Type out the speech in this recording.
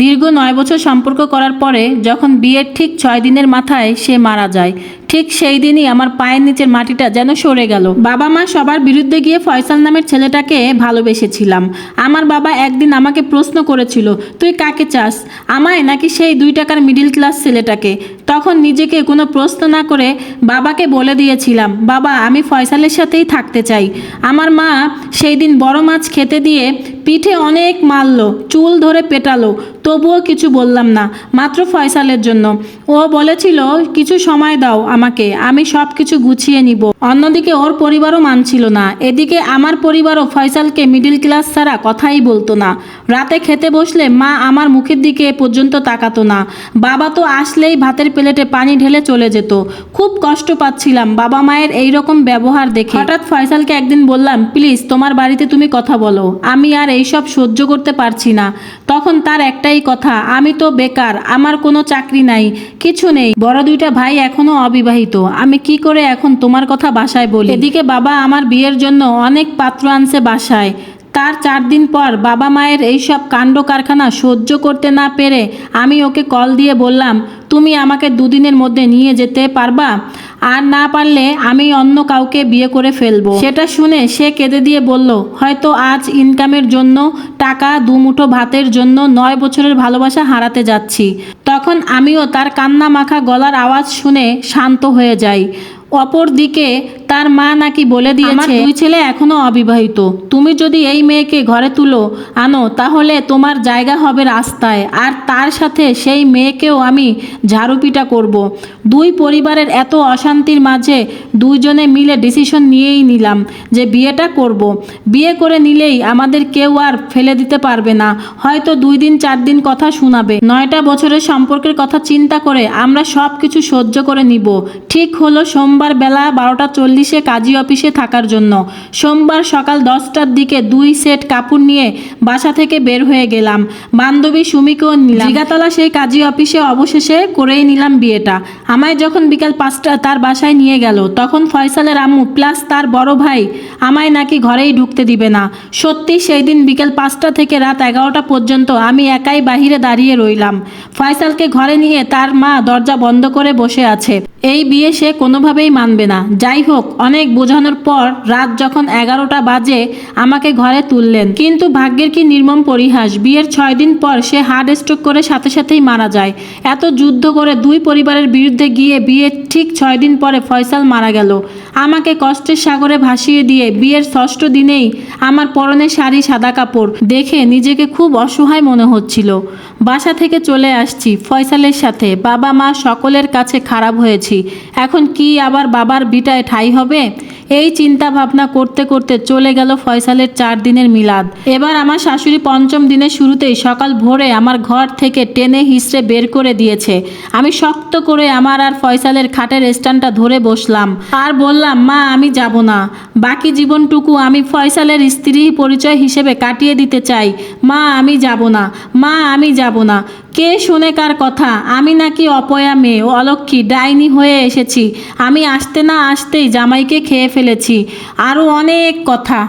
দীর্ঘ নয় বছর সম্পর্ক করার পরে যখন বিয়ের ঠিক ছয় দিনের মাথায় সে মারা যায়, ঠিক সেই দিনই আমার পায়ের নিচের মাটিটা যেন সরে গেল। বাবা মা সবার বিরুদ্ধে গিয়ে ফয়সাল নামের ছেলেটাকে ভালোবেসেছিলাম। আমার বাবা একদিন আমাকে প্রশ্ন করেছিল, তুই কাকে চাস? আমায় নাকি সেই দুই টাকার মিডিল ক্লাস ছেলেটাকে? তখন নিজেকে কোনো প্রশ্ন না করে বাবাকে বলে দিয়েছিলাম, বাবা, আমি ফয়সালের সাথেই থাকতে চাই। আমার মা সেই দিন বড় মাছ খেতে দিয়ে পিঠে অনেক মারলো, চুল ধরে পেটালো, তবুও কিছু বললাম না, মাত্র ফয়সালের জন্য। ও বলেছিল, কিছু সময় দাও আমাকে, আমি সব কিছু গুছিয়ে নিব। অন্যদিকে ওর পরিবারও মানছিল না। এদিকে আমার পরিবারও ফয়সালকে মিডিল ক্লাস ছাড়া কথাই বলতো না। রাতে খেতে বসলে মা আমার মুখের দিকে এ পর্যন্ত তাকাতো না। বাবা তো আসলেই ভাতের প্লেটে পানি ঢেলে চলে যেত। খুব কষ্ট পাচ্ছিলাম বাবা মায়ের এই রকম ব্যবহার দেখে। হঠাৎ ফয়সালকে একদিন বললাম, প্লিজ, তোমার বাড়িতে তুমি কথা বলো। আমি আর এইসব সহ্য করতে পারছি না। তখন তার একটাই কথা, আমি তো বেকার, আমার কোনো চাকরি নাই, কিছু নেই। বড় দুইটা ভাই এখনও অবিবাহিত। আমি কি করে এখন তোমার কথা বাসায় বলি? এদিকে বাবা আমার বিয়ের জন্য অনেক পাত্র আনছে বাসায়। তার চার দিন পর বাবা মায়ের এইসব কাণ্ড কারখানা সহ্য করতে না পেরে আমি ওকে কল দিয়ে বললাম, তুমি আমাকে দুদিনের মধ্যে নিয়ে যেতে পারবা? আর না পারলে আমি অন্য কাউকে বিয়ে করে ফেলব। সেটা শুনে সে কেঁদে দিয়ে বলল, হয়তো আজ ইনকামের জন্য, টাকা, দুমুঠো ভাতের জন্য নয় বছরের ভালোবাসা হারাতে যাচ্ছি। তখন আমিও তার কান্না মাখা গলার আওয়াজ শুনে শান্ত হয়ে যাই। অপর দিকে তার মা নাকি বলে দিয়েছে দুই ছেলে এখনও অবিবাহিত। তুমি যদি এই মেয়েকে ঘরে তুলো আনো তাহলে তোমার জায়গা হবে রাস্তায়। আর তার সাথে সেই মেয়েকেও আমি ঝাড়ুপিটা করব। দুই পরিবারের এত অশান্তির মাঝে দুইজনে মিলে ডিসিশন নিয়েই নিলাম যে বিয়েটা করব। বিয়ে করে নিলেই আমাদের কেউ আর ফেলে দিতে পারবে না। হয়তো দুই দিন চার দিন কথা শোনাবে। নয়টা বছরের সম্পর্কের কথা চিন্তা করে আমরা সব কিছু সহ্য করে নিব। ঠিক হলো সোমবার বেলা বারোটা চল্লিশে কাজী অফিসে থাকার জন্য। সোমবার সকাল দশটার দিকে দুই সেট কাপড় নিয়ে বাসা থেকে বের হয়ে গেলাম। বান্ধবী সুমিকেও নিলাম। জিগাতলা সেই কাজী অফিসে অবশেষে করেই নিলাম বিয়েটা। আমায় যখন বিকাল পাঁচটা তার বাসায় নিয়ে গেল, তখন ফয়সালের আম্মু প্লাস তার বড় ভাই আমায় নাকি ঘরেই ঢুকতে দিবে না। সত্যি সেই দিন বিকেল পাঁচটা থেকে রাত এগারোটা পর্যন্ত আমি একাই বাহিরে দাঁড়িয়ে রইলাম। ফয়সালকে ঘরে নিয়ে তার মা দরজা বন্ধ করে বসে আছে। এই বিয়ে সে কোনোভাবেই মানবে না। যাই হোক, অনেক বোঝানোর পর রাত যখন এগারোটা বাজে, আমাকে ঘরে তুললেন। কিন্তু ভাগ্যের কি নির্মম পরিহাস, বিয়ের ছয় দিন পর সে হার্ট স্ট্রোক করে সাথে সাথেই মারা যায়। এত যুদ্ধ করে দুই পরিবারের বিরুদ্ধে গিয়ে বিয়ের ঠিক ছয় দিন পরে ফয়সাল মারা গেল। আমাকে কষ্টের সাগরে ভাসিয়ে দিয়ে বিয়ের ষষ্ঠ দিনেই আমার পরনে শাড়ি সাদা কাপড় দেখে নিজেকে খুব অসহায় মনে হচ্ছিল। বাসা থেকে চলে আসছি ফয়সালের সাথে। বাবা মা সকলের কাছে খারাপ হয়েছি। এখন কি আবার বাবার বিটায় ঠাই হবে? এই চিন্তা ভাবনা করতে করতে চলে গেল ফয়সালের চার দিনের মিলাদ। এবার আমার শাশুড়ি পঞ্চম দিনের শুরুতেই সকাল ভোরে আমার ঘর থেকে টেনে হিসড়ে বের করে দিয়েছে। আমি শক্ত করে আমার আর ফয়সালের খাটের স্ট্যান্ডটা ধরে বসলাম। আর বললাম, মা, আমি যাব না। বাকি জীবনটুকু আমি ফয়সালের স্ত্রী পরিচয় হিসেবে কাটিয়ে দিতে চাই। মা, আমি যাব না। মা, আমি যাব না। কে শুনে কার কথা? আমি নাকি অপয়া মেয়ে অলক্ষী ডাইনি হয়ে এসেছি। আমি আসতে না আসতেই জামাইকে খেয়ে ফেলেছি। আরও অনেক কথা।